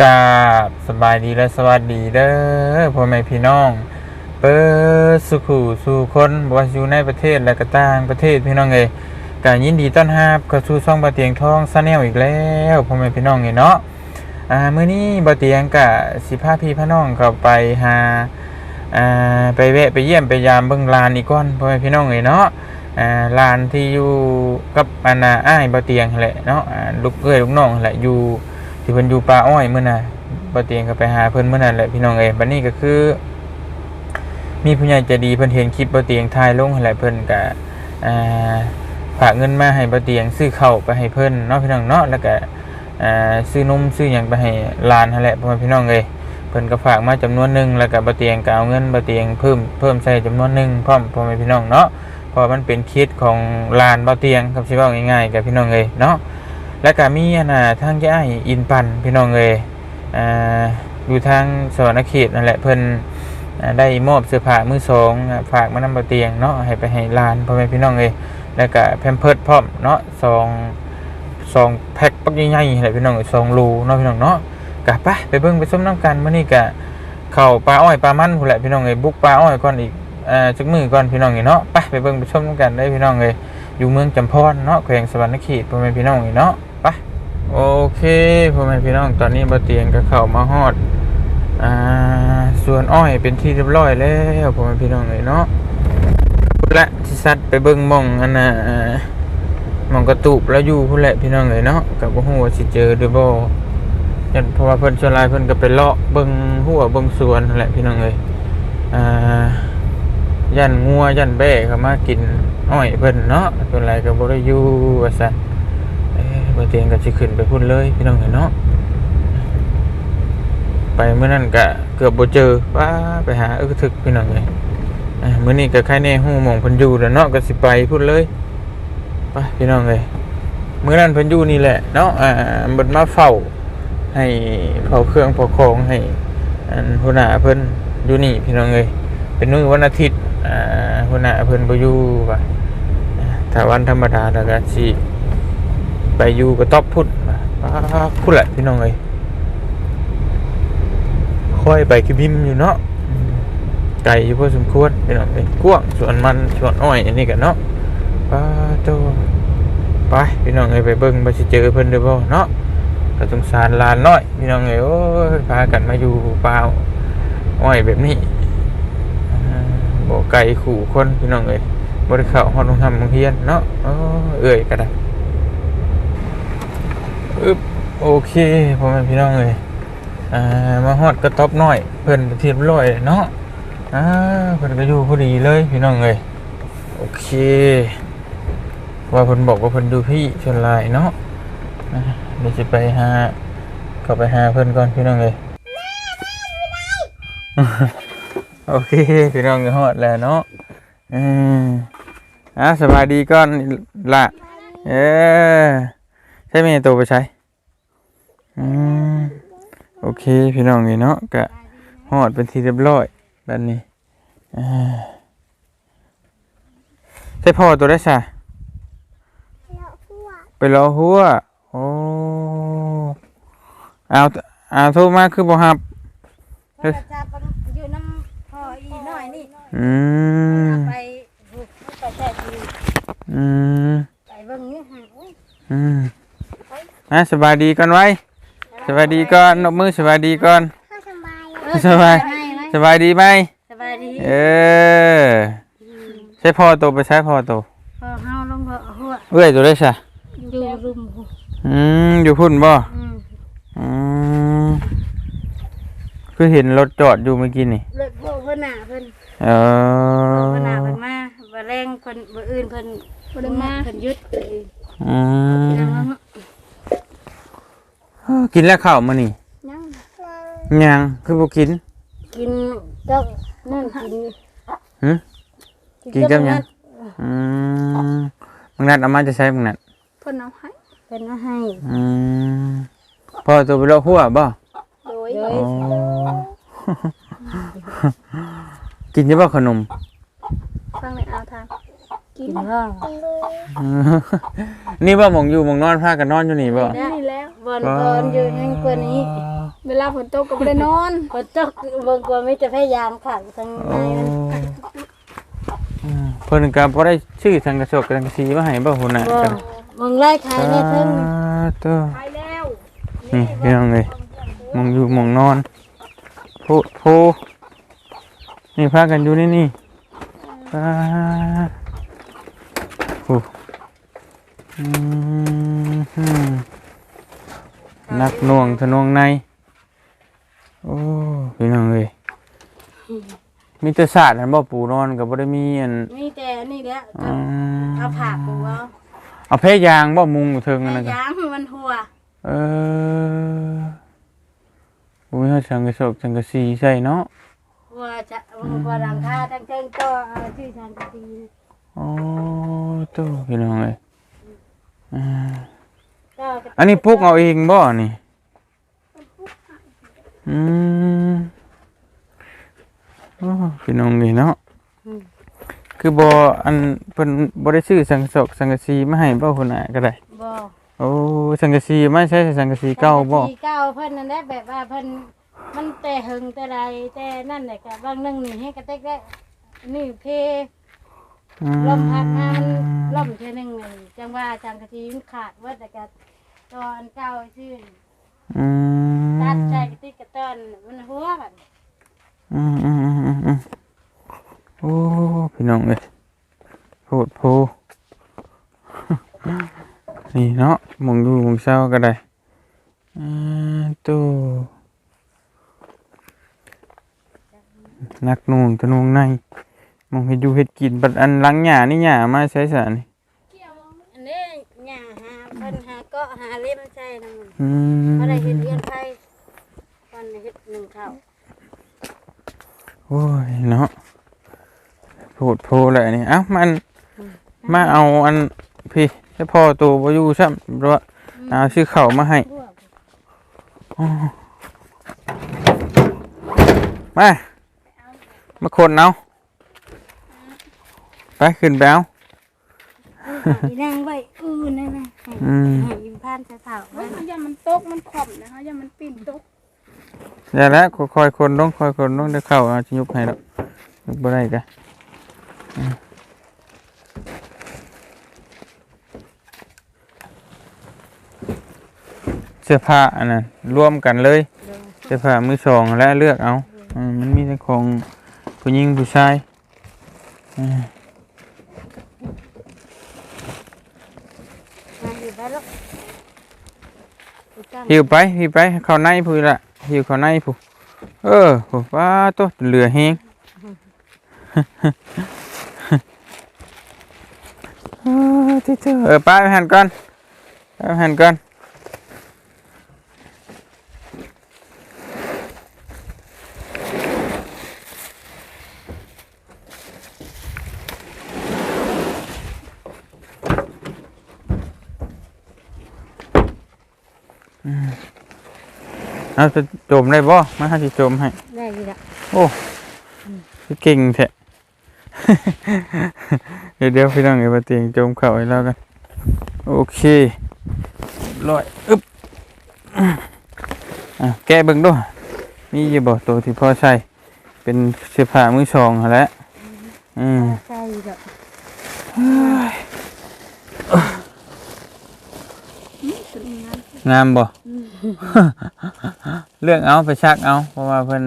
กราบสบายดีและสวัสดีเด้อพ่อแม่พี่น้องเปิดสุขูสู่คนบว่าอยู่ในประเทศและก็ต่างประเทศพี่น้องเอยการยินดีต้อนรับเข้าสู่ช่องบะเตียงทองซาแนลอีกแล้วพ่อแม่พี่น้องเอยเนาะอ่ามื้อนี้บะเตียงกะสิพาพี่พี่น้องเข้าไปหาอ่าไปแวะไปเยี่ยมไปยามเบิ่งลานอีกก่อนพ่อแม่พี่น้องเอยเนาะอ่าลานที่อยู่กับอานาอ้ายบะเตียงแหละเนาะลูกเอ้ยลูกน้องแหละอยู่ ที่เพิ่นอยู่ป่าอ้อยเมื้อน่ะบ่เตียงก็ไปหาเพิ่นเมื้อนั้นแหละพี่น้องเอ้ยบัดนี้ก็คือ มีผู้ใหญ่ใจดีเพิ่นเห็นคลิปบ่เตียงถ่ายลงหั่นแหละเพิ่นก็อ่าฝากเงินมาให้บ่เตียงซื้อข้าวไปให้เพิ่นเนาะพี่น้องเนาะแล้วก็อ่าซื้อนมซื้อหยังไปให้หลานหั่นแหละพ่อพี่น้องเอ้ยเพิ่นก็ฝากมาจำนวนหนึงแล้วก็บ่เตียงก็เอาเงินบ่เตียงเพิ่มเพิ่มใส่จำนวนหนึงพร้อมพ่อแม่พี่น้องเนาะเพราะมันเป็นคิดของลานบ่เตียงครับสิเว้าง่ายๆกับพี่น้องเอ้ยเนาะ แล้วก็มีอันน่ะทางย่ายอินปันพี่น้องเอยอ่าอยู่ทางสวรรณเขตนั่นแหละเพิ่นได้มอบเสื้อผ้ามือสองฝากมานำบะเตียงเนาะให้ไปให้ลานพ่อแม่พี่น้องเอยแล้วก็แพมเพิร์ดพร้อมเนาะสองสองแพ็คปักใหญ่ๆแหละพี่น้องเอ้ยสองรูเนาะพี่น้องเนาะกะไปไปเบิ่งไปส้มน้ำกันมื้อนี้กะเข้าปลาอ้อยปลามันพุ่นแหละพี่น้องเอ้ยบุกปลาอ้อยก่อนอีกอ่าจักมือก่อนพี่น้องเอ้ยเนาะไปไปเบิ่งไปส้มน้ำกันได้พี่น้องเอ้ยอยู่เมืองจำพรเนาะแขวงสวรรณเขตพ่อแม่พี่น้องนี่เนาะ โอเคพ่อแม่พี่น้องตอนนี้บ่เตียงก็เข้ามาฮอดอ่าส่วนอ้อยเป็นที่เรียบร้อยแล้วพ่อแม่พี่น้องเลยเนาะพุละที่สัตว์ไปเบิ่งมองอันน่ะมองกระตูบแล้วอยู่พุ่นแหละพี่น้องเลยเนาะก็บ่ฮู้ว่าสิเจอหรือบ่ยันเพราะว่าเพิ่นส่วนลายเพิ่นก็ไปเลาะเบิ่งหัวเบิ่งสวนแหละพี่น้องเอ้ยอ่ายันงัวยันแบ่เข้ามากินอ้อยเพิ่นเนาะเป็นไรก็บ่ได้อยู่ว่าซั่น เอ้ยบ่เตียงก็สิขึ้นไปพุ่นเลย พี่น้องเห็นเนาะไปเมื่อนั้นก็เกือบบ่เจอว้าไปหาอึกทึกพี่น้องเลยอะมื้อนี้ก็ใครแน่ฮู้หม่องพิ่นยูแล้วเนาะก็สิไปพุ่นเลยไปพี่น้องเลยเมื้อนั้นพิ่นยูนี่แหละเนาะอ่าเพิ่นมาเฝ้าให้เผาเครื่องเผาของให้อันหัวหน้าเพิ่นอยู่นี่พี่น้องเลยเป็นมื้อวันอาทิตย์อ่าหัวหน้าเพิ่นบ่อยู่ว่ะอ่าถ้าวันธรรมดาแล้วก็สิ ไปอยู่ก็ตอบพุ่นว่ะป้าพุ่นแหละพี่น้องเอ้ยค่อยไปคือบิมอยู่เนาะไกลอยู่พอสมควรพี่น้องเอ้ยกว้งส่วนมันส่วนอ้อยอันนี้กันเนาะป้าโตไปพี่น้องเอ้ยไปเบิ่งบ่สิเจอเพิ่นเด้อบ่เนาะก็สงสารลานน้อยพี่น้องเอ้ยโอ้ยพากันมาอยู่เปล่าอ้อยแบบนี้อ่าบ่ไก่ขู่คนพี่น้องเอ้ยบ่ได้เข้าฮอดโรงทำโรงเรียนเนาะอ๋อเอ้ยก็ได้ อึบโอเคพ่อแม่พี่น้องเอ้ยอ่ามาฮอดกระต๊อบน้อย เพิ่นเทียบร้อยเนาะอ่าเพิ่นก็อยู่พอดีเลยพี่น้องเอ้ยโอเค ว่าเพิ่นบอกว่าเพิ่นดูพี่ชนลายเนาะเดี๋ยวสิไปหาเข้าไปหาเพิ่นก่อนพี่น้องเอ้ยโอเคพี่น้องก็ฮอดแล้วเนาะอืมอะสบายดีก่อนละเออ ใช่ไหมตัวไปใช้อืมโอเค พี่น้องนี่เนาะก็ฮอดเป็นที่เรียบร้อยแบบนี้อ่าใช่พ่อตัวได้ซะไปรอหัวโอ้เอาเอาโทรมาคือบ่ฮับเพิ่นจะไปอยู่น้ำพ่ออีน้อยนี่อืมไปบุกไปแท้ดีอืมไปเบิ่งนี่หาอุ้ยอืม อะสบายดีก่อนไว้สบายดีก่อนนกมือสบายดีก่อนสบายสบายดีไหมสบายดีเออใช่พ่อโตไปใช้พ่อโตพอเฮาลงบ่หัวเอ้ยตัวได้ใช่อยู่รุมหัวอืมอยู่พุ่นบ่อืมอืมคือเห็นรถจอดอยู่เมื่อกี้นี่เลิกบ่เพิ่นน่ะเพิ่นเอเพิ่นน่ะอเพิ่นมาบ่แรงเพิ่นบ่อื่นเพิ่นบ่ได้มาเพิ่นหยุดเลยอืนั่งมแล้ว กินแล้วข้าวมานี่นั่งยังคือบ่กินกินกับนั่นกินหึกินกับหยังอืมบางนัดเอามาจะใช้บางนัดเพิ่นเอาให้เพิ่นเอาให้อืมพ่อตัวไปเลาะหัวบ่โดยอ๋อกินใช่ป่ะขนมฟังเลยเอาทาง กินว่านี่บ่หมองอยู่หมองนอนพากันนอนอยู่นี่บ่ได้แล้วบอลบอลอยู่นั่นกว่านี้เวลาฝนตกก็บ่ได้นอนคนตกเบิ่งกว่ามีแต่พยายามขังทางโอ้ในมันอืมเพิ่นก็บ่ได้ชื่อสังกะสกสังกะสีมาให้บ่หุ่นน่ะบ่กันเบิ่งไล่ขายในเทึงตัว ไปแล้วนี่พี่น้องเลยมองอยู่มองนอนโพดโพนี่พากันอยู่นี่นี่ป้าโอ้อืมฮึ่ม นักหน่วงทะนวงใน โอ้พี่น้องเลยมีแต่ศาสตร์อันบ่ปูนอนกับบ่ได้มีอันมีแต่อันนี่แหละอืมเอาผักกูเอาเอาเพยางบ่มุงอยู่เทิงพอันนั่นก็ยายามมันหัวเออโอ้ยเขาสังกะสกสังกะสีใช่เนาะหัวจะหัวหลังคาทั้งเชิงก็เอาชื่อทางกะทีโอ้ตู้พี่น้องเลย อ่าก็อันนี้ปลูกเอาเองบ่นี่อืมโอ้พี่น้องนี่เนาะคือบ่อันเพิ่นบ่ได้ซื้อสังกะสกสังกะสีมาให้บ่คนน่ะก็ได้บ่โอ้สังกะสีไม่ใช่สังกะสีเก่าบ่สีเก่าเพิ่นนั่นแหละแบบว่าเพิ่นมันแต่หึงแต่ใดแต่นั่นแหละก็บางนึงนี่ให้กระเตกได้นี่เพ อืลมพัดมามันล่มเท่อหนึงนี่จังว่าจังกะทีมันขาดเว่าแต่ก็ตอนเก่าชื่ออืมตัดใจกระติกกระต้อนมันหัวบัดอืมอืมอืมอืมอืมโอ้พี่น้องเอ้ยโพดโพ นี่เนาะหมองดูหมองเศร้าก็ได้อ่าตู้นักหนุ่งตะนุ่งในห มองเฮ็ดอยู่เฮ็ดกินบัดอันหลังหญ้านี่หญ้ามาใช้สารนี่อันนี้หญ้าหาเพิ่นหาเกาะหาเล่มใช่นำมันอืมบ่ได้เฮ็ดเรือนไผวันเฮ็ดหนึ่งข้าวโอ้ยเนาะโพดโพเลยอันนี่เอ้ามันมาเอาอันพี่เฉพาะตัวบ่อยู่ซ้ำเพราะว่าเอาชื่อเขามาให้ทั่วมามาคนเอา ไปขึ้นไปเอาอีนางไว้อื้อนั่นน่ะให้อืมให้ยิ้มพานเฒ่าๆเฮ้มัยนอย่ามันตกมันขอมนะคะอย่ามันปีนตกอย่าแล้วคอยคนต้องคอยคนต้องได้เข้าเอาจะยุบให้แล้วยุบบ่ได้กะอืมเสื้อผ้าอันนั้นรวมกันเลย เสื้อผ้ามือสองและเลือกเอาอืมมันมีแต่ของผู้หญิงผู้ชายอืมมาอยู่ไปลูกไปตั้ง หิวไปหิวไปเข้าในผู้ละหิวเข้าในผู้เออพูว้าตัวเหลือแหงเออที่เจอไปไปหันก่อนไปหันก่อน เอาจะจมได้บ่มาหาสิจมให้ ได้อยู่ละโอ้คือเก่งแท้ เดี๋ยวเดี๋ยวพี่น้องเอ๋ยมาเตียงจมเข่าให้แล้วกัน โอเคร้อยอึ๊บอะแกะเบิ่งด้วยมีอยู่บ่ตัวที่พ่อใช้เป็นเสื้อผ้ามือสองหั่นแหล้วอืม ใช่อยู่ละงามบ่ เลือกเอาไปซักเอา เพราะว่าเพิ่น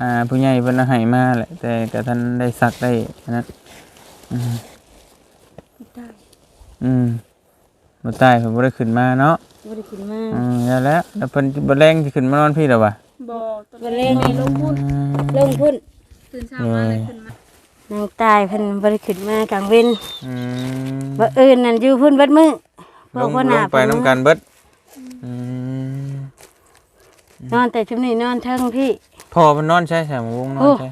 อ่าผู้ใหญ่เพิ่นเอาให้มาแหละ แต่ก็ท่านได้ซักได้อันนั้นอืมอืมบ่ตายเพิ่นบ่ได้ขึ้นมาเนาะบ่ได้กินมาอืมแล้วแหล้วแล้วเพิ่นบ่แรงสิขึ้นมานอนพี่แล้ววะบ่ตบ่เล่นลงพุ่นลงพุ่นตื่นเช้ามาเลยขึ้นมานางตายเพิ่นบ่ได้ขึ้นมากลางเว้นอืมบ่อื่นนั่นอยู่พุ่นเบิดมื้อลงบ่ลหน้างไปนํกันเบิดอืม นอนแต่ชุมนี้นอนเทิงพี่พ่อเพิ่นนอนใช่ใช่หมวงนอนใช่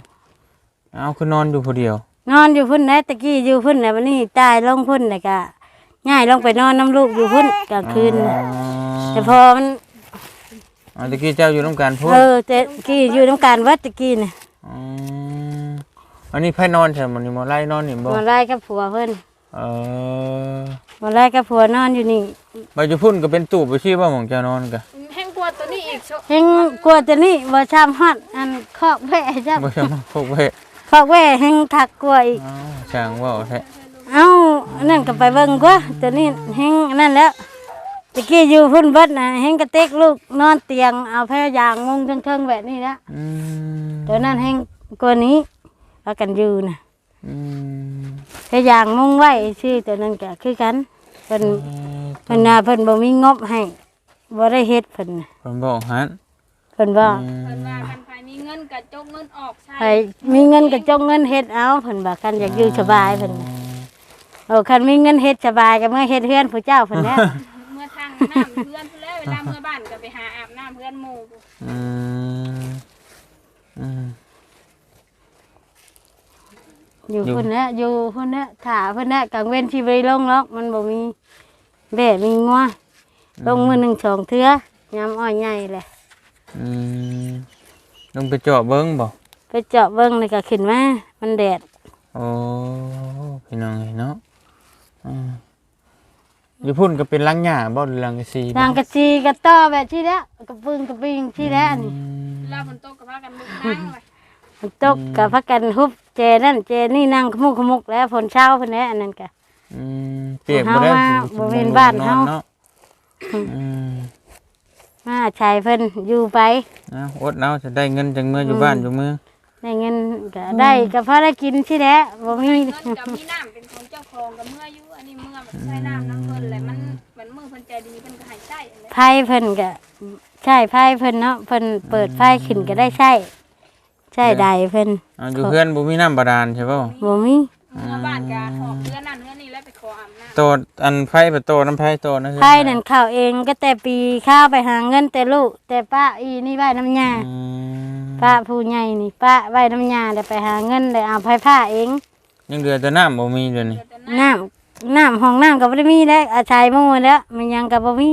เอาคือนอนอยู่ผู้เดียว นอนอยู่พุ่นนะตะกี้อยู่พุ่นน่ะวันนี้ตายลงพุ่นน่ะก็ง่ายลงไปนอนน้ำลูกอยู่พุ่นกลางคืนน่ะแต่พอมันอ๋อตะกี้เจ้าอยู่นํกันพูดเออแต่กี้อยู่น้ำการวัดตะกี้น่ะอ๋ออันนี้ไพ่นอนใช่มันนี่มาไล่นอนนี่บ่มาไล่กับผัวเพิ่นเออมาไล่กับผัวนอนอยู่นี่ไปจะพุ่นก็เป็นตู้ไปชี้ว่าหมองเจ้านอนกะแห้งกลั วตัวนี้อีกโชเฮงกลัวตัวนี้บ่ชามฮอดอันคอกแว่จ้ะบ่จะมาพกไว้คอกแว่เฮงคักกลัวอีกเอ้าช่างเว่าแท้เอ้าอันนั่นก็ไปเบิ่งกว่าตัวนี้เฮงอันนั่นแล้วตะกี้อยู่พุ่นเบิดน่ะเฮงกระเตกลูกนอนเตียงเอาแพรยางมุงเทิงๆแบบนี้ละอืมตัวนั้นเฮงกว่านี้พากันอยู่น่ะอืมแพรยางมุงไว้ชื่อตัวนั้นก็คือกันเพิ่นเพิ่นน่ะเพิ่นบ่มีงบให้ บ่ได้เฮ็ดเพิ่นน่ะเพิ่นบอกหันเพิ่นว่าอืมเพิ่นว่ากันใครมีเงินก็จกเงินออกใช้ใครมีเงินก็จงเงินเฮ็ดเอาเพิ่นว่ากันอยากอยู่สบายเพิ่นน่ะโอ้คันมีเงินเฮ็ดสบายก็เมื่อเฮ็ดเฮือนผู้เจ้าเพิ่นแหล้ว เมื่อทางน้ำเพื่อนแล้วเวลาเมื่อบ้านก็ไปหาอาบน้ำเพื่อนหมู่อืมอืม อยู่อยู่ พุ่นนะอยู่พุ่นนะถ่าพุ่นนะกลางเว้นที่ไปลงล็อกมันบ่มีแบ่มีงัว ลงมือหนึ่งสองเทื่อยำอ้อยใหญ่เลยอืมลงไปเจาะเบิ้งบ่ไปเจาะเบิ้งเลยก็ขึ้นมามันแดดโอ้พี่น้องเอ้ยเนาะอืมอยู่พุ่นก็เป็นลังหญ้าบ่หรือลังกะซีบ่นางกระซีกระต้อแบบที่แล้วกระปึงกระปิงที่แล้วนี่อืมเวลาฝนตกก็พากันลุกนั่งเลยมันตกกับพักกันฮุบเจนั่นเจนี่นั่งขมุกขมุกแล้วฝนเช้าพุ่นแหละอันนั้นก็ อืมเปียกบ่ได้เฮาว่าสิบ่เป็นบ้านเฮาเนาะ อืมมาชายเพิ่นอยู่ไป เอาอดเอาจะได้เงินจังเมื่ออยู่บ้านอยู่เมืองได้เงินก็ได้ก็พอได้กินที่แล้วบ่มีเงินกับมีน้ำเป็นของเจ้าของกับเมื่ออยู่อันนี้เมื่อแบบใช้น้ำน้ำเพิ่นแหละมันเหมือนมือเพิ่นใจดีเพิ่นก็ให้ใช้เลยไพ่เพิ่นก็ใช่ไพ่เพิ่นเนาะเพิ่นเปิดไพ่ขึ้นก็ได้ใช่ใช่ใดเพิ่นเอาอยู่เพื่อนบ่มีน้ำบาดาลใช่ป่ะบ่มีเมื่อบ้านก็หอบเพื่อนนั่นเพื่อน โตอันไผประโตน้ำไผโตนะไพ่นั่นเข้าเองก็แต่ปีข้าวไปหาเงินแต่ลูก แต่ป้าอีนี่ไว้น้ำยาอืมป้าผู้ใหญ่นี่ป้าไว้น้ำยาเดี๋ยวไปหาเงินเดี๋ยวเอาไพ่ผ้าเองยังเหลือแต่น้ำบ่มีเดี๋ยวนี้แต่น้น้ำน้ำห้องน้ำก็บ่ได้มีแล้วอาศัยหมู่แล้วมันยังก็บ่มี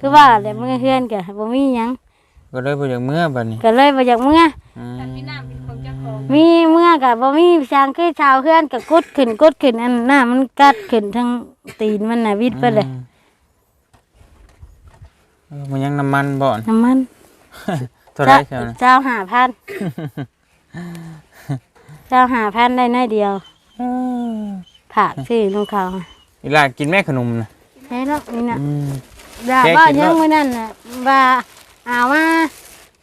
คือว่าแต่มื้อเฮือนก็บ่มีหยังก็เลยบ่อยากเมื่อบัดนี้ก็เลยบ่อยากมื้ออืมำแต่มีน้ำเป็นของเจ้าของมีเมื่อกับบ่มีช่างคือชาวเฮือนกับกุดขึ้นกุดขึ้นอันหน้ามันกัดขึ้นทั้ง ตีนมันน่ะวิดไปเลยอืมเออมันยังน้ำมันบ่อน น้ำมัน เท่าไหรเชียวนะเจ้าหาพัน เจ้าหาพันได้น้อยเดียวผักซื้อน้องเขาอีหลากินแม่ขนมนะเฮ้ยแล้วนี่น่ะอืม ด่าแกว่ากินยังแล้ว มื้อนั้นน่ะว่าเอาว่า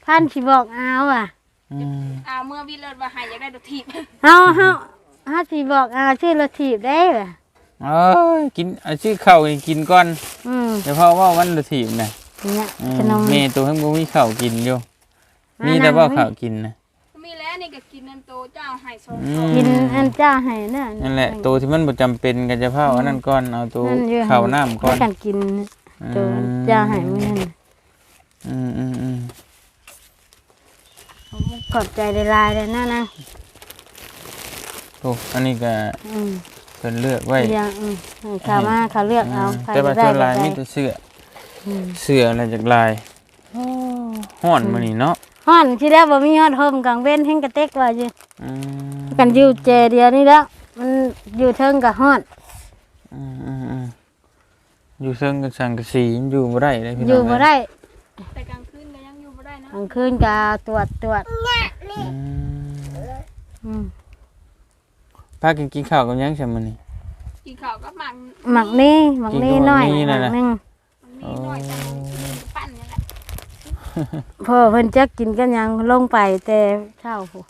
พันสิบอกเอาอะอืมเอาเมื่อวิเลิศว่าให้อยากได้ตัวทีบ เฮาเฮาเฮาสิบอกเอาชื่อรถถีบได้ป่ะ เอ้ยกินเอาชื่อข้าวนี่กินก่อนอืมเดี๋ยวพ่อว่าวันละถีบน่ะเนี่ยอืมขนมแม่ตัวให้บ่มีข้าวกินอยู่มามี มีแต่ว่านั่งข้าวกินนะ มีแล้วนี่ก็กินน้ำโตเจ้าให้สองอืซองมกินอันเจ้าให้น่ะ นั่นแหละตัวที่มันบ่จำเป็นก็จะเผาอันนั้นก่อนเอาตัวนั่นอยู่ข้าวน้ำก่อนให้กันกินตัวอืมเจ้าให้มื้อนั้นน่ะอืมอืมอืมขอบใจหลายๆเลยนะนะโอ้อันนี้ก็อืมเพิ่นเลือกไว้อย่างอืมให้เขามาเขาเลือกเอาอืมใครแต่ว่าจะได้ส่วนลายก็มีได้แต่เสื้ออืมเสื้ออะไรจากลายฮ้อนมื้อนี้เนาะฮ้อนที่แล้วบ่มีฮอดห่มกลางเว้นแห่งกระเต็กว่าอยู่อืมกันอยู่เจเดียวนี่แล้วมันอยู่เทิงกับฮ้อนอืมอืมอืมอยู่เซิงกับสังกะสีอยู่บ่ได้เลยพี่น้องอยู่บ่ได้แต่กลางคืนก็ยังอยู่บ่ได้นะกลางคืนก็ตรวจตรวจอืมอืมพากันกินข้าวกับหยังซั่นมื้อนี้กินข้าวก็หมักหมักนี่หมักนี่กินกับน้อยหมักนี่หนั่มันกน่ะหนึงมันมีน้อยจังปั้นนี่แหละพ่อเพิ่นจักกินกันหยังลงไปแต่เช้าพู้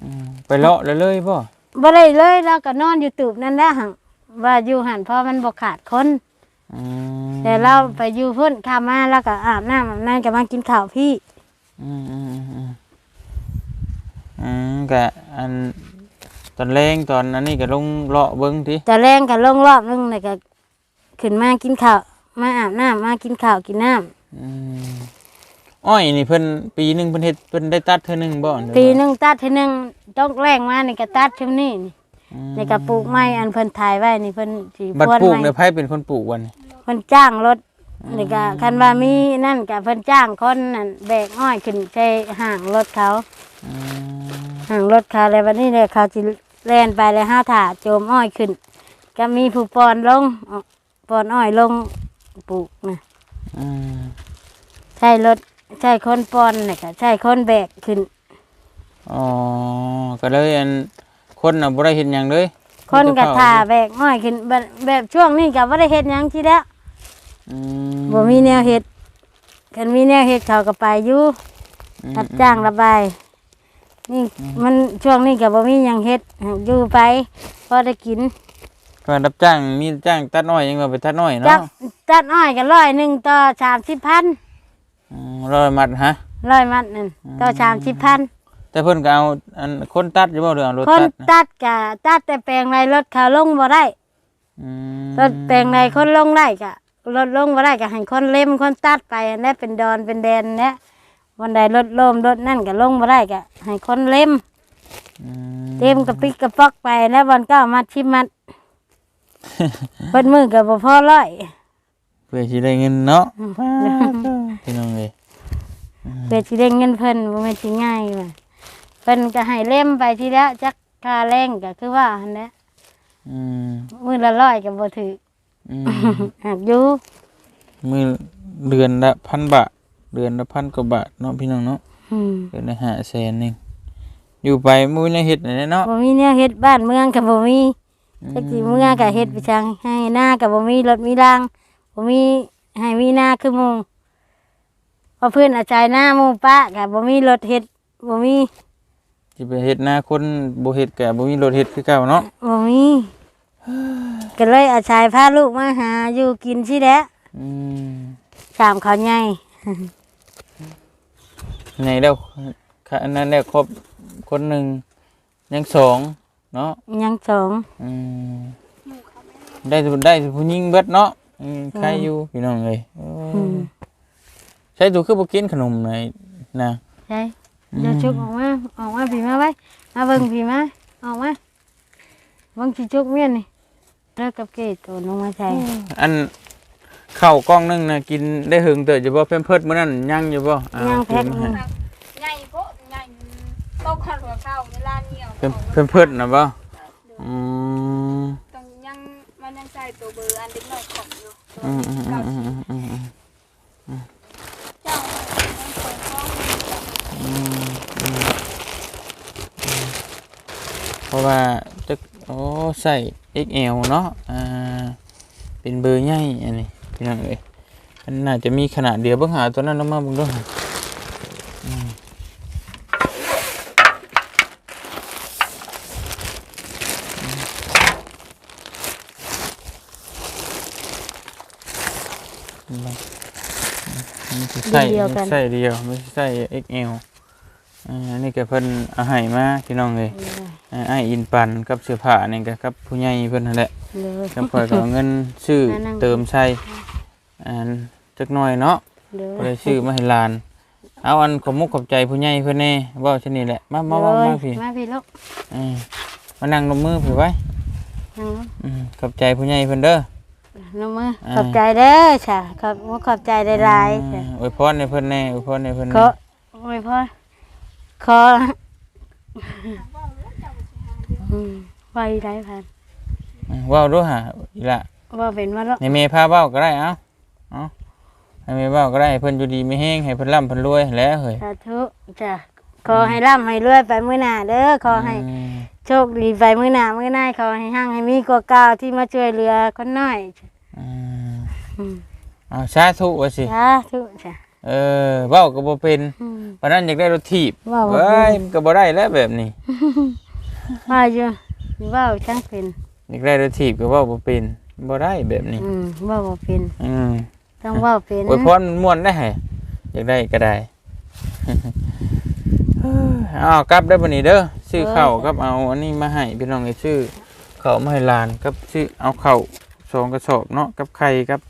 อืมไปเลาะแล้วเลยบ่บ่ได้เลยแล้วก็นอนอยู่ตูบนั่นแหละหั่นว่าอยู่หันเพราะมันบ่ขาดคน อืมแต่เราไปอยู่พุ่นข้ามมาแล้วก็อาบน้ำอาบน้ำก็มากินข้าวพี่อืมอืมอืมอืมอืมก็อัน ตอนแรงตอนอันนี้ก็ลงเลาะเบิ่งติจะแรงกันลงรอบนึงเลยก็ขึ้นมากินข้าวมาอาบน้ำมากินข้าวกินน้อืมอ้อยนี่เพิ่นปีหนึงเพิ่นเฮ็ดเพิ่นได้ตัดเทื่อหนึงบ่หรือำว่าปีหนึงตัดทีหนึงต้องแรงมาในกระตัดชุมนี่นี่อืมในกระปลูกไม้อันเพิ่นถ่ายไว้นี่เพิ่นสีบัดพวนปลูกไม้เนี่ยไผเป็นคนปลูกวันนี้เพิ่นจ้างรถนี่ก็คันว่ามีนั่นก็เพิ่นจ้างคนนั่นแบกอ้อยขึ้นใส่ห่างรถเขาอืมห่างรถเขาเลยวันนี้เลยเขาสิ แล่นไปเลยห้าถาโจมอ้อยขึ้น ก็มีผู้ปอนลงเอาปอนอ้อยลงปลูกนะอืมใช่รถใช่คนปอนน่ะก็ใช่คนแบกขึ้น อ๋อก็เลยอันคนน่ะบ่ได้เห็นหยังเลยคนกระมีแต่ทาเฝ้แบกห้อยขึ้นแบบแบบช่วงนี้ก็บ่ได้เฮ็ดหยังที่แล้วอืมบ่มีแนวเฮ็ดคันมีแนวเฮ็ดเขาก็ไปอยู่อืมรับจ้างระบาย นี่มันช่วงนี้ก็บ่มีหยังเฮ็ดอยู่ไปพอได้กินก็รับจ้างมีจ้างตัดอ้อยยังว่าไปตัดอ้อยจัเนาะกตัดอ้อยก็ร้อยหนึ่งต่อสามสิบพันอืมร้อยมัดฮะร้อยมัดนั่นต่อสามสิบพันแต่เพิ่นก็เอาอันคนตัดอยู่บ่หรือเอารถคนตัดนะตัดกะตัดแต่แปลงในรถเขาลงบ่ได้อืมรถแปลงในคนลงได้กะรถลงบ่ได้กะให้คนเล่มคนตัดไปอันนี้เป็นดอนเป็นแดนเนี่ย วันใดรถล่มรถนั่นก็ลงบ่ได้กะให้คนเล่มอืมเต็มกระปิกกระปอกไปแล้ววันก็เอามัดชิมมัด เปิดมือกับบ่พอร้อย เพื่อสิได้เงินเนาะพี่น้องเอ้ยเพื่อสิได้เงินเพิ่นบ่แม่นสิง่ายว่าเพิ่นก็ให้เล่มไปทีแล้วจักค่าแรงก็คือว่าหั่นแหละอืมมือละร้อยก็บ่ถืออืม หักอยู่ มือเดือนละพันบาท เดือนละพันกว่าบาทเนาะพี่น้องเนาะอืมเดือนละห้าแสนนึงอยู่ไปมื้อนี้เฮ็ดไหนเนาะบ่มีแนวเฮ็ดบ้านเมืองก็บ่มีจักสิเมืองก็เฮ็ดไปจังให้หน้าก็บ่มีรถมีรางบ่มีให้มีหน้าคือหมู่เพอเพิ่นอาศัยหน้าหมู่ป้าก็บ่มีรถเฮ็ดบ่มีสิไปเฮ็ดหน้าคนบ่เฮ็ดก็บ่มีรถเฮ็ดคือเก่าเนาะบ่มีก็เลยอาศัยพาลูกมาหาอยู่กินสิแหละอืมสามเขาใหญ่ ในแล้วค่ะอันนั้นแล้วครบคนหนึงยังสองเนาะยังสองอืมได้สุดได้สุดผู้หญิงเบิดเนาะอืมใครอยู่พี่น้องเอ้ยโอ้อืมใช้ตัวคือบ่กินขนมไหนนะใช่เดี๋ยวชุกออกมาออกมาผีมาไว้มาเบิ่งผีมาออกมาเบิ่งสิชุกเมียนนี่เลิกกับเกดตัวลงมาใส่อัน ข้าวกล้องหนึงน่ะกินได้หึงเตออยู่บ่เพิ่มเพิดมื้อนั้นยังอยู่บ่อ้าวย่างแพ็คเพิ่มนี่ใหญ่โพดใหญ่ตกขันหัวเข้าเวลาเหนียวเพิ่มเพิ่มเพิดน่ะบ่อืมต้องยังมันยังใส่ตัวเบอร์อันเด็กน้อยของอยู่อืมอืมอืมอืมอืมอืมเจ้ามันคงต้องอืมอืมเพราะว่าจะโอ้ใส่ XL เนาะอ่าเป็นเบอร์ใหญ่อันนี้ พี่น้องเอ้ยมันน่าจะมีขนาดเดียวเบิ่งหาตัวนั้นออกมาเบิ่งดูอืมอืมมันสิใส่มันใส่เดียวไม่ใส่ XL อ่าอันนี้ก็เพิ่นเอาให้มาพี่น้องเอ้ยอ่าอ้ายอินปันกับเสื้อผ้านี่ก็กับผู้ใหญ่เพิ่นนั่นแหละ เลยก็พอยก็เอาเงินซื้อนั่นนั่งเติมใส่อันจักหน่อยเนาะเลก็เลยยซื้อมาให้หลาน เอาอันขอบมุกขอบใจผู้ใหญ่เพิ่นแน่เว้าชนิดแหละมามามามาพี่มาพี่ลูกอืมมานั่งลงมือพี่ไว้นั่งลงอืมขอบใจผู้ใหญ่เพิ่นเด้อลงมืออ่าขอบใจเด้อจ้ะขอบขอบใจหลายๆอืจ้ะมอวยพรให้เพิ่นแน่อวยพรให้เพิ่นขอแน่โอ้ยพ่อขออืมไว้ได้พันอืม เว้าดูหาอีละว่าเป็นว่าลูกให้แม่พาเว้าก็ได้เอ้าเอ้าให้แม่เว้าก็ได้ให้เพิ่นอยู่ดีไม่แห้งให้เพิ่นร่ำเพิ่นรวยแหล้วเฮ้ยสาธุจ้ะขอให้ร่ำให้รวยไปมื้อหน้าเด้อขอให้อืมโชคดีไปมื้อหน้ามื้อหน้าขอให้ห้างให้มีกว่าเก่าที่มาช่วยเหลือคนน้อยอืมอืมเอาสาธุว่าสิ สาธุจ้ะเออเว้าก็บ่เป็นอืมวันนั้นอยากได้รถถีบเว้าบ่เว้เป็นยมันก็บ่ได้แล้วแบบนี้ ว่าอยู่เว้าจังเป็น อยากได้รถถีบก็เว้าบ่เป็นบ่ได้แบบนี้ อืมเว้าบ่เป็นอืมต้องเว้าเป็นอวยพรมันม่วนได้ให้อยากได้ก็ได้อ้าวกลับได้อบัดนี้เด้อซื้อข้าวกับเอาอันนี้มาให้พี่น้องไอ้ชื่อข้าวมาให้หลานกับซื้อเอาข้าวสองกระสอบเนาะกับไข่กับ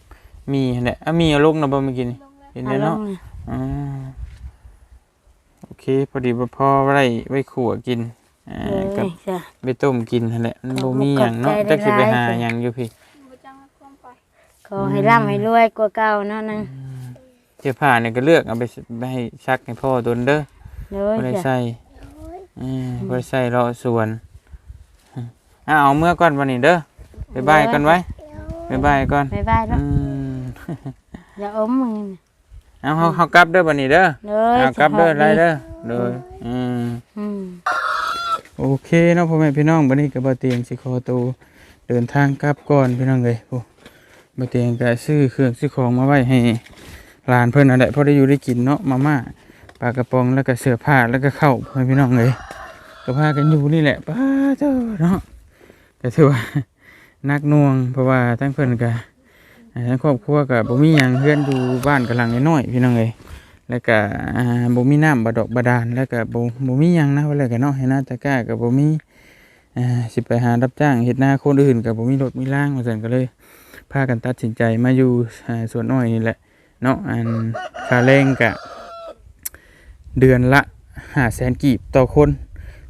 มีนั่นแหละอะมีเอาลงนะบ่เมื่อกี้นี่เห็นเอาแล้วลเนาะงเลยอ่าโอเค พอดีบ่พอไว้ไว้ขัวกิน อ่าเลยกับจ้ะ ไปต้มกินนั่นแหละมันขอบบ่มีหยังเนาะขอบใจจักสิไปหลายๆหาจ้ะหยังอยู่พี่บ่จังว่าความไปขอให้ร่ำให้รวยกว่าเก่าเนาะนั่นเสื้อผ้าเนี่ยก็เลือกเอาไปไปให้ซักให้พ่อตนเด้อเลบ่ยได้จ้ะใส่อืมบ่ได้ใส่รอสวนอ่าเอาเมื่อก่อนวันนี้เด้อบ๊ายบายก่อนไว้บ๊ายบายก่อนบ๊ายบายแล้อืวมอย่าอมมึงอเอาเฮาเฮากลับเด้อบัดนี้เด้อ เลยเอากลับเด้อสไรวัสเด้อเด้ออืม อืม โอเคเนาะพ่อแม่พี่น้องบัดนี้ก็บ่เตียงสิขอตัวเดินทางกลับก่อนพี่น้องเอ้ยโอ้บ่เตียงก็ซื้อเครื่องซื้อของมาไว้ให้หลานเพิ่นนั่นแหละพอได้อยู่ได้กินเนาะมาม่าปลากระป๋องแล้วก็เสื้อผ้าแล้วก็เข้าพ่อแม่พี่น้องเอ้ยก็พากันอยู่นี่แหละป้าเจ้าเนาะก็ถือว่านักน่วงเพราะว่าทั้งเพิ่นก็อ่าทั้งครอบครัวก็บ่มีหยังเฮือนอยู่บ้านกำลังน้อยๆพี่น้องเอ้ย แล้วก็บ่มีน้ำบาดอกบาดาลแล้วก็บ่บ่มีหยังนะว่าแล้วก็เนาะให้หน้าตะกร้าก็บ่มีอ่าสิไปหารับจ้างเฮ็ดนาคนอื่นก็บ่มีรถมีล่างว่าซั่นก็เลยพากันตัดสินใจมาอยู่อ่าสวนอ้อยนี่แหละเนาะอันค่าแรงก็เดือนละ500,000กีบต่อคน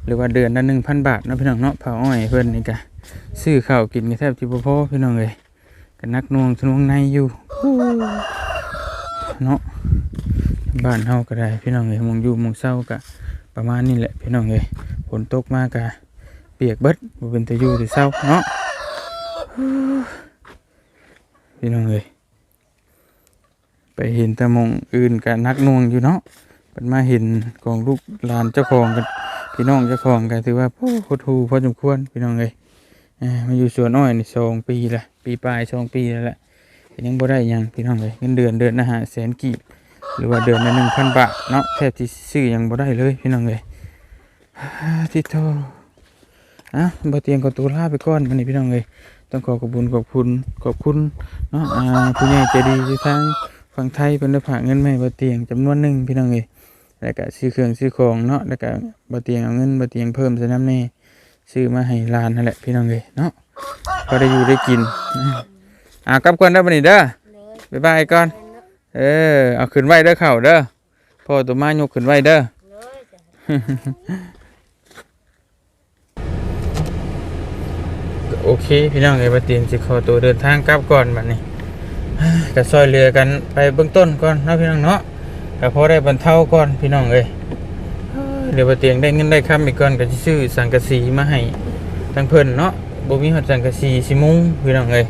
หรือว่าเดือนละ1,000 บาทเนาะพี่น้องเนาะเผาอ้อยเพิ่นนี่ก็ซื้อข้าวกินก็แทบสิบ่พอพี่น้องเอ้ยก็นักหน่วงทนวงในอยู่เนาะ บ้านเฮาก็ได้พี่น้องเอ้ยมองอยู่มองเศร้าก็ประมาณนี้แหละพี่น้องเอ้ยฝนตกมากก็เปียกเบิดบ่เป็นตะอยู่ตะเศร้าเนาะพี่น้องเอ้ยไปเห็นตะมองอื่นก็นักนวงอยู่เนาะเพิ่นมาเห็นของลูกลานเจ้าของกันพี่น้องเจ้าของก็ถือว่าโอ้โหทูพอสมควรพี่น้องเอ้ยมาอยู่สวนอ้อยนี่สองปีละปีปลายสองปีแล้วแหละยังบ่ได้ยังพี่น้องเอ้ยเงินเดือนเดือนละห้าแสนกีบ หรือว่าเดือนละหนึ่งพันบาทเนาะแทบที่ซื้อหยังบ่ได้เลยพี่น้องเลยที่โทอะบ่เตียงก็ตัวลาไปก่อนวันนี้พี่น้องเลยต้องขอขอบคุณขอบคุณขอบคุณเนาะอ่าผู้ใหญ่ใจดีที่ทางฝั่งไทยเป็นได้ฝากเงินมาให้บ่เตียงจำนวนหนึ่งพี่น้องเลยแล้วก็ซื้อเครื่องซื้อของเนาะแล้วก็บ่เตียงเอาเงินบ่เตียงเพิ่มใส่น้ำแน่ซื้อมาให้หลานนั่นแหละพี่น้องเลยเนาะพอได้อยู่ได้กินนะอ่ากลับก่อนเด้อบัดนี้เด้อบ๊ายบายก่อน เออเอาขึ้นไว้เด้อเข่าเด้อพ่อตัวมายกขึ้นไว้เด้อโอเค พี่น้องไอ้ปเตียนสิขอตัวเดินทางกลับก่อนบัดนี้ก็ซอยเรือกันไปเบื้องต้นก่อนนะพี่น้องเนาะก็พอได้บรรเทาก่อนพี่น้องเอ้ยเดี๋ยวปเตียงได้เงินได้คำอีกก่อนก็สิซื้อสังกะสีมาให้ทั้งเพิ่นเนาะบ่มีฮอดสังกะสีสิมุงพี่น้องเอ้ย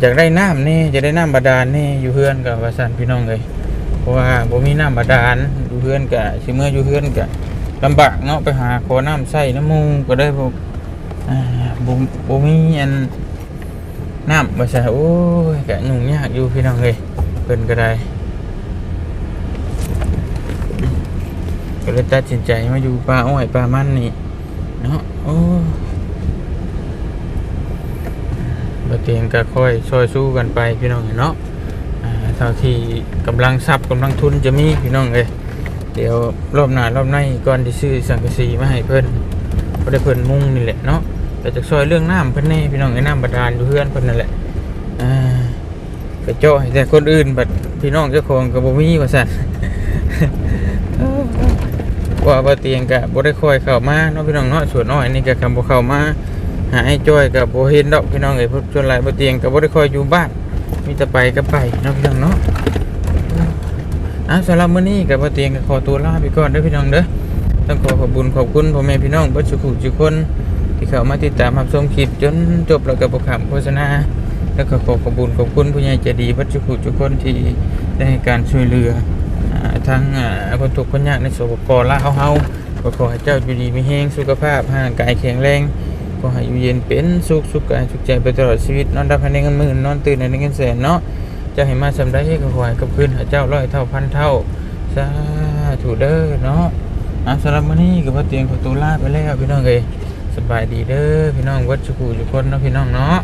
อยากได้น้ำนี่จะได้น้ำบาดาลนี่อยู่เฮือนกับวาสันพี่น้องเลยเพราะว่าบ่มีน้ำบาดาลอยู่เฮือนกะสิเมื่ออยู่เฮือนกะลำบากเนาะไปหาขอน้ำใส่น้ำมูกก็ได้พวกอ่าบ่บ่มีอันน้ำบ่ใช่โอ้ยกะยุ่งยากอยู่พี่น้องเลยเพิ่นก็ได้ก็เลยตัดสินใจมาอยู่ป่าอ้อยป่ามันนี่เนาะโอ้ บเตียงก็ค่อยช่วยสู้กันไปพี่น้องเนาะเท่าที่กำลังทรัพย์กำลังทุนจะมีพี่น้องเลยเดี๋ยวรอบหน้ารอบในก่อนที่ซื้อสังกะสีมาให้เพิ่นก็ได้เพิ่นมุ่งนี่แหละเนาะแต่จะช่วยเรื่องน้ำเพิ่นแน่พี่น้องไอ้น้ำบาดาลอยู่เพื่อนเพิ่นนั่นแหละไปเจาะแต่คนอื่นบัดพี่น้องเจ้าของก็บ่มีว่าซั่นว่าบ่เตียงก็บ่ได้ค่อยเข้ามาเนาะพี่น้องเนาะส่วนน้อยนี่ก็คำบ่เข้ามา หาไอ้จ้อยกับโบเห็นดอกพี่น้องเอ้ยเพราะส่วนหลายบ่เตียงกับบ่ได้คอยอยู่บ้านมีแต่ไปก็ไปเนาะพี่น้องเนาะอะสำหรับมื้อนี้กับบ่เตียงก็ขอตัวลาไปก่อนเด้อพี่น้องเด้อต้องขอขอบุญขอบคุณพ่อแม่พี่น้องเบ่สุขุทุกคนที่เข้ามาติดตามรับชมคลิปจนจบแล้วก็บ่ขำโฆษณาแล้วก็ขอขอบคุณขอบคุณผู้ใหญ่ใจดีเบ่สุขุทุกคนที่ได้ให้การช่วยเหลือทั้งคนทุกข์คนยากในสปปลาวเฮาก็ขอให้เจ้าอยู่ดีมีแรงสุขภาพร่างกายแข็งแรง ก็ให้อยู่เย็นเป็นสุขสุขกายสุขใจไปตลอดชีวิต นอนรับให้ในเงินหมื่นนอนตื่นในเงินแสนเนาะจะให้มาสำได้ก็ขอให้กับคืนหาเจ้าร้อยเท่าพันเท่าสาธุเด้อเนาะอะสำหรับวันนี้กับพ่อเตียงขอตัวลาไปแล้วพี่น้องเลยสบายดีเด้อพี่น้องวัดสุขุทุกคนเนาะพี่น้องเนาะ